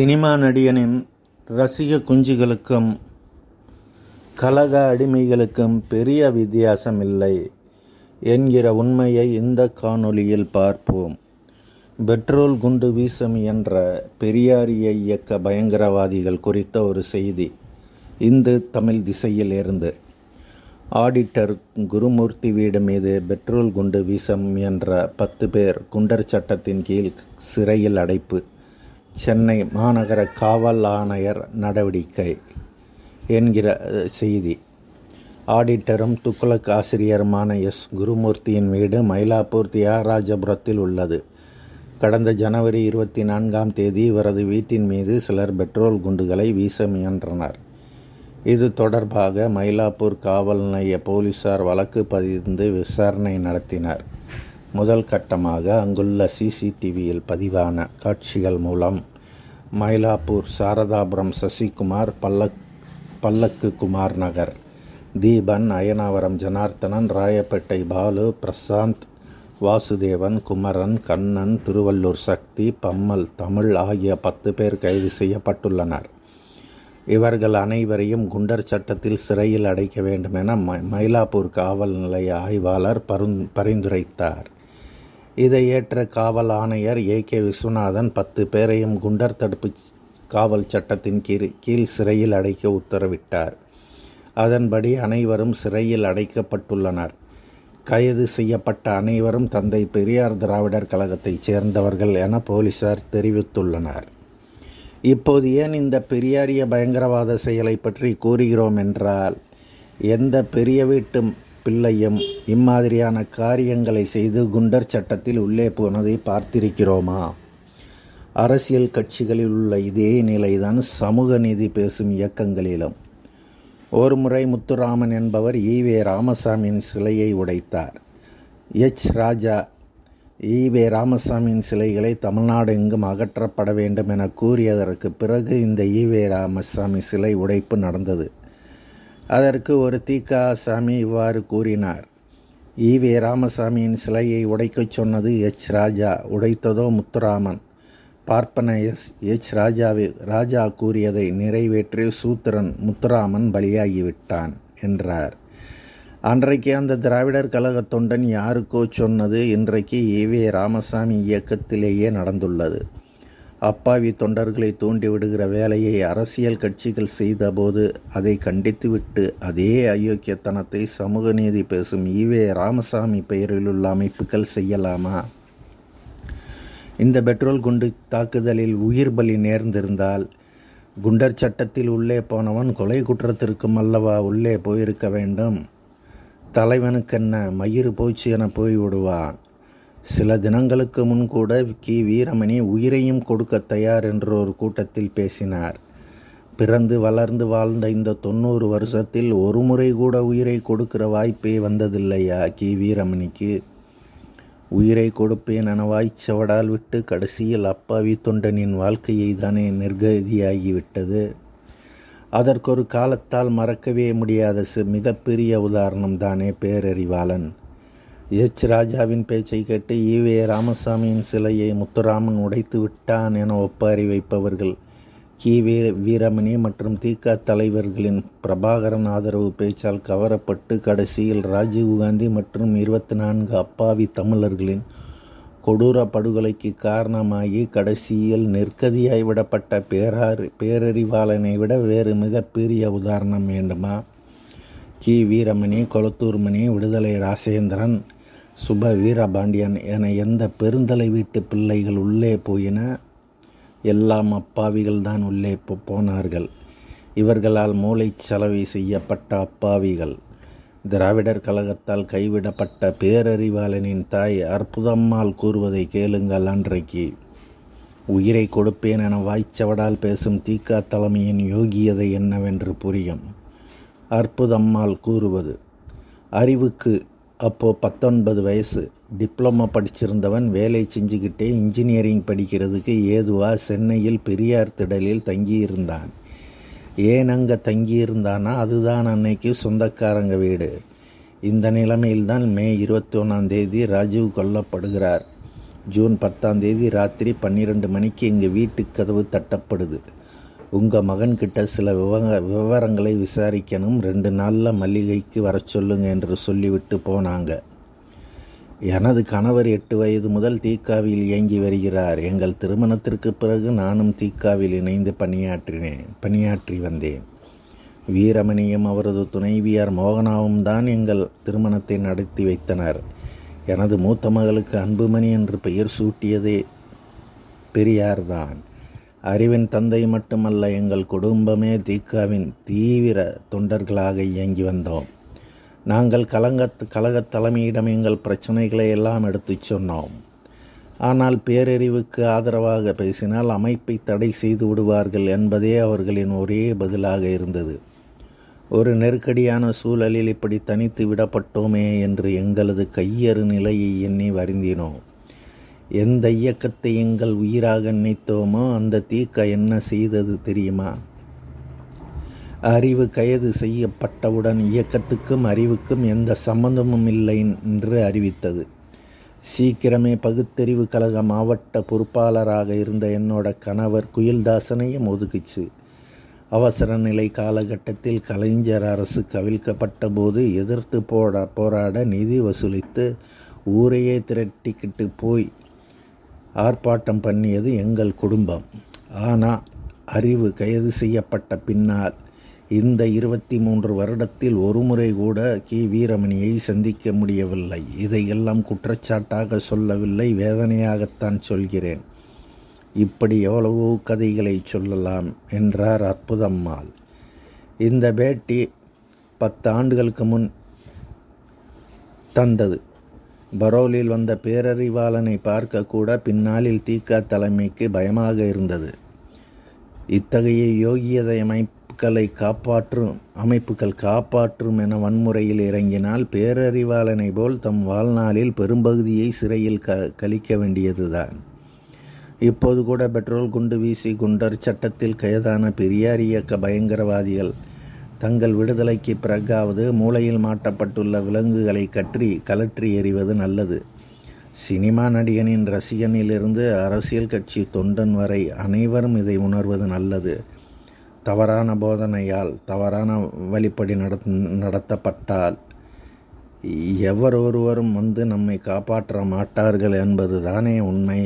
Cinema நடிகனின் ரசிக குஞ்சுகளுக்கும் கலக அடிமைகளுக்கும் பெரிய வித்தியாசம் இல்லை என்கிற உண்மையை இந்த காணொளியில் பார்ப்போம். பெட்ரோல் குண்டு வீசம் என்ற பெரியாரிய இயக்க பயங்கரவாதிகள் குறித்த ஒரு செய்தி இந்து தமிழ் திசையில் இருந்து. ஆடிட்டர் குருமூர்த்தி வீடு மீது பெட்ரோல் குண்டு வீசம் என்ற பத்து பேர் குண்டர் சட்டத்தின் கீழ் சிறையில் அடைப்பு. சென்னை மாநகர காவல் ஆணையர் நடவடிக்கை என்கிற செய்தி. ஆடிட்டரும் துக்ளக் ஆசிரியருமான எஸ். குருமூர்த்தியின் வீடு மயிலாப்பூர் தியாகராஜபுரத்தில் உள்ளது. கடந்த ஜனவரி இருபத்தி நான்காம் தேதி இவரது வீட்டின் மீது சிலர் பெட்ரோல் குண்டுகளை வீச முயன்றனர். இது தொடர்பாக மயிலாப்பூர் காவல் நிலைய போலீசார் வழக்கு பதிந்து விசாரணை நடத்தினர். முதல் கட்டமாக அங்குள்ள சிசிடிவியில் பதிவான காட்சிகள் மூலம் மயிலாப்பூர் சாரதாபுரம் சசிகுமார் பல்லக் பல்லக்கு குமார் நகர் தீபன் அயனாவரம் ஜனார்த்தனன் ராயப்பேட்டை பாலு பிரசாந்த் வாசுதேவன் குமரன் கண்ணன் திருவள்ளூர் சக்தி பம்மல் தமிழ் ஆகிய பத்து பேர் கைது செய்யப்பட்டுள்ளனர். இவர்கள் அனைவரையும் குண்டர் சட்டத்தில் சிறையில் அடைக்க வேண்டும் என ம- மயிலாப்பூர் காவல் நிலைய ஆய்வாளர் பருந் பரிந்துரைத்தார். இதை ஏற்ற காவல் ஆணையர் ஏ. கே. விஸ்வநாதன் பத்து பேரையும் குண்டர் தடுப்பு காவல் சட்டத்தின் கீழ் கீழ் சிறையில் அடைக்க உத்தரவிட்டார். அதன்படி அனைவரும் சிறையில் அடைக்கப்பட்டுள்ளனர். கைது செய்யப்பட்ட அனைவரும் தந்தை பெரியார் திராவிடர் கழகத்தைச் சேர்ந்தவர்கள் என போலீசார் தெரிவித்துள்ளனர். இப்போது ஏன் இந்த பெரியாரிய பயங்கரவாத செயலை பற்றி கூறுகிறோம் என்றால் எந்த பெரிய வீட்டு பிள்ளையும் இம்மாதிரியான காரியங்களை செய்து குண்டர் சட்டத்தில் உள்ளே போனதை பார்த்திருக்கிறோமா? அரசியல் கட்சிகளில் உள்ள இதே நிலைதான் சமூக நீதி பேசும் இயக்கங்களிலும். ஒரு முறை முத்துராமன் என்பவர் ஈவே ராமசாமியின் சிலையை உடைத்தார். எச். ராஜா ஈவே ராமசாமியின் சிலைகளை தமிழ்நாடு எங்கும் அகற்றப்பட வேண்டும் என கூறியதற்கு பிறகு இந்த ஈவே ராமசாமி சிலை உடைப்பு நடந்தது. அதற்கு ஒரு தீகா சாமி இவ்வாறு கூறினார். ஈவே ராமசாமியின் சிலையை உடைக்கச் சொன்னது எச். ராஜா. உடைத்ததோ முத்துராமன். பார்ப்பன எஸ். எச். ராஜாவி ராஜா கூறியதை நிறைவேற்றி சூத்திரன் முத்துராமன் பலியாகிவிட்டான் என்றார். அன்றைக்கு அந்த திராவிடர் கழக தொண்டன் யாருக்கோ சொன்னது இன்றைக்கு ஈவே ராமசாமி இயக்கத்திலேயே நடந்துள்ளது. அப்பாவி தொண்டர்களை தூண்டிவிடுகிற வேலையை அரசியல் கட்சிகள் செய்தபோது அதை கண்டித்துவிட்டு அதே அயோக்கியத்தனத்தை சமூக நீதி பேசும் ஈவே ராமசாமி பெயரிலுள்ள அமைப்புகள் செய்யலாமா? இந்த பெட்ரோல் குண்டு தாக்குதலில் உயிர் பலி நேர்ந்திருந்தால் குண்டர் சட்டத்தில் உள்ளே போனவன் கொலை குற்றத்திற்கும் அல்லவா உள்ளே போயிருக்க வேண்டும்? தலைவனுக்கென்ன மயிறு போச்சு என போய்விடுவான். சில தினங்களுக்கு முன் கூட கி. வீரமணி உயிரையும் கொடுக்க தயார் என்ற ஒரு கூட்டத்தில் பேசினார். பிறந்து வளர்ந்து வாழ்ந்த இந்த தொண்ணூறு வருஷத்தில் ஒரு முறை கூட உயிரை கொடுக்கிற வாய்ப்பே வந்ததில்லையா கி. வீரமணிக்கு? உயிரை கொடுப்பேன் என வாய்ச்சவடால் விட்டு கடைசியில் அப்பாவி தொண்டனின் வாழ்க்கையை தானே நிர்கதியாகிவிட்டது. அதற்கொரு காலத்தால் மறக்கவே முடியாத மிகப்பெரிய உதாரணம் தானே பேரறிவாளன். எச் ராஜாவின் பேச்சை கேட்டு ஈவே ராமசாமியின் சிலையை முத்துராமன் உடைத்து விட்டான் என ஒப்பாரி வைப்பவர்கள். கி. வீர வீரமணி மற்றும் திக தலைவர்களின் பிரபாகரன் ஆதரவு பேச்சால் கவரப்பட்டு கடைசியில் ராஜீவ்காந்தி மற்றும் இருபத்தி நான்கு அப்பாவி தமிழர்களின் கொடூர படுகொலைக்கு காரணமாகி கடைசியில் நெற்கதியாய் விடப்பட்ட பேரார் பேரறிவாளனை விட வேறு மிகப்பெரிய உதாரணம் வேண்டுமா? கி. வீரமணி கொளத்தூர்மணி விடுதலை ராசேந்திரன் சுப வீரபாண்டியன் என எந்த பெருந்தலை வீட்டு பிள்ளைகள் உள்ளே போயின எல்லாம் அப்பாவிகள் தான் உள்ளே போ- போனார்கள். இவர்களால் மூளைச்சலவை செய்யப்பட்ட அப்பாவிகள். திராவிடர் கழகத்தால் கைவிடப்பட்ட பேரறிவாளனின் தாய் அற்புதம்மாள் கூறுவதை கேளுங்கள் அன்றைக்கு. உயிரை கொடுப்பேன் என வாய்ச்சவடால் பேசும் தீகா தலைமையின் யோகியதை என்னவென்று புரியும். அற்புதம்மாள் கூறுவது அறிவுக்கு அப்போது பத்தொன்பது வயசு. டிப்ளமோ படிச்சிருந்தவன் வேலை செஞ்சுக்கிட்டே இன்ஜினியரிங் படிக்கிறதுக்கு ஏதுவா சென்னையில் பெரியார் திடலில் தங்கியிருந்தான். ஏன் அங்கே தங்கியிருந்தானா? அதுதான் அன்னைக்கு சொந்தக்காரங்க வீடு. இந்த நிலைமையில்தான் மே இருபத்தி ஒன்றாம் தேதி ராஜீவ் கொல்லப்படுகிறார். ஜூன் பத்தாம் தேதி ராத்திரி பன்னிரெண்டு மணிக்கு எங்கள் வீட்டு கதவு தட்டப்படுது. உங்கள் மகன்கிட்ட சில விவக விவரங்களை விசாரிக்கணும். ரெண்டு நாளில் மல்லிகைக்கு வர சொல்லுங்க என்று சொல்லிவிட்டு போனாங்க. எனது கணவர் எட்டு வயது முதல் தீக்காவில் இயங்கி வருகிறார். எங்கள் திருமணத்திற்கு பிறகு நானும் தீக்காவில் இணைந்து பணியாற்றினேன் பணியாற்றி வந்தேன். வீரமணியும் அவரது துணைவியார் மோகனாவும் தான் எங்கள் திருமணத்தை நடத்தி வைத்தனர். எனது மூத்த மகளுக்கு அன்புமணி என்று பெயர் சூட்டியதே பெரியார்தான் அறிவின் தந்தை மட்டுமல்ல எங்கள் குடும்பமே தீக்காவின் தீவிர தொண்டர்களாக இயங்கி வந்தோம். நாங்கள் கலங்கத் கழகத் தலைமையிடம் எங்கள் பிரச்சனைகளை எல்லாம் எடுத்துச் சொன்னோம். ஆனால் பேரறிவுக்கு ஆதரவாக பேசினால் அமைப்பை தடை செய்து விடுவார்கள் என்பதே அவர்களின் ஒரே பதிலாக இருந்தது. ஒரு நெருக்கடியான சூழலில் இப்படி தனித்து விடப்பட்டோமே என்று எங்களது கையறு நிலையை எண்ணி வருந்தினோம். எந்த இயக்கத்தை எங்கள் உயிராக நினைத்தோமோ அந்த தீக்க என்ன செய்தது தெரியுமா? அறிவு கைது செய்யப்பட்டவுடன் இயக்கத்துக்கும் அறிவுக்கும் எந்த சம்பந்தமும் இல்லை என்று அறிவித்தது. சீக்கிரமே பகுத்தறிவு கழக மாவட்ட பொறுப்பாளராக இருந்த என்னோட கணவர் குயில்தாசனையும் ஒதுக்குச்சு. அவசர நிலை காலகட்டத்தில் கலைஞர் அரசு கவிழ்க்கப்பட்ட போது எதிர்த்து போட போராட நிதி வசூலித்து ஊரையே திரட்டிக்கிட்டு போய் ஆர்ப்பாட்டம் பண்ணியது எங்கள் குடும்பம். ஆனால் அறிவு கைது செய்யப்பட்ட பின்னால் இந்த இருபத்தி மூன்று வருடத்தில் ஒருமுறை கூட கி. வீரமணியை சந்திக்க முடியவில்லை. இதையெல்லாம் குற்றச்சாட்டாக சொல்லவில்லை வேதனையாகத்தான் சொல்கிறேன். இப்படி எவ்வளவோ கதைகளை சொல்லலாம் என்றார் அற்புதம்மாள். இந்த பேட்டி பத்து ஆண்டுகளுக்கு முன் தந்தது. பரோலில் வந்த பேரறிவாளனை பார்க்க கூட பின்னாளில் தீக்கா தலைமைக்கு பயமாக இருந்தது. இத்தகைய யோகியதை அமைப்புகளை காப்பாற்றும் அமைப்புகள் காப்பாற்றும் என வன்முறையில் இறங்கினால் பேரறிவாளனை போல் தம் வாழ்நாளில் பெரும்பகுதியை சிறையில் க கழிக்க வேண்டியதுதான். இப்போது கூட பெட்ரோல் குண்டு வீசி குண்டர் சட்டத்தில் கைதான பெரியார் இயக்க பயங்கரவாதிகள் தங்கள் விடுதலைக்கு பிறகாவது மூளையில் மாட்டப்பட்டுள்ள விலங்குகளை கற்றி கலற்றி எறிவது நல்லது. சினிமா நடிகனின் ரசிகனிலிருந்து அரசியல் கட்சி தொண்டன் வரை அனைவரும் இதை உணர்வது நல்லது. தவறான போதனையால் தவறான வழிப்படி நட நடத்தப்பட்டால் எவரொருவரும் வந்து நம்மை காப்பாற்ற மாட்டார்கள் என்பது தானே உண்மை.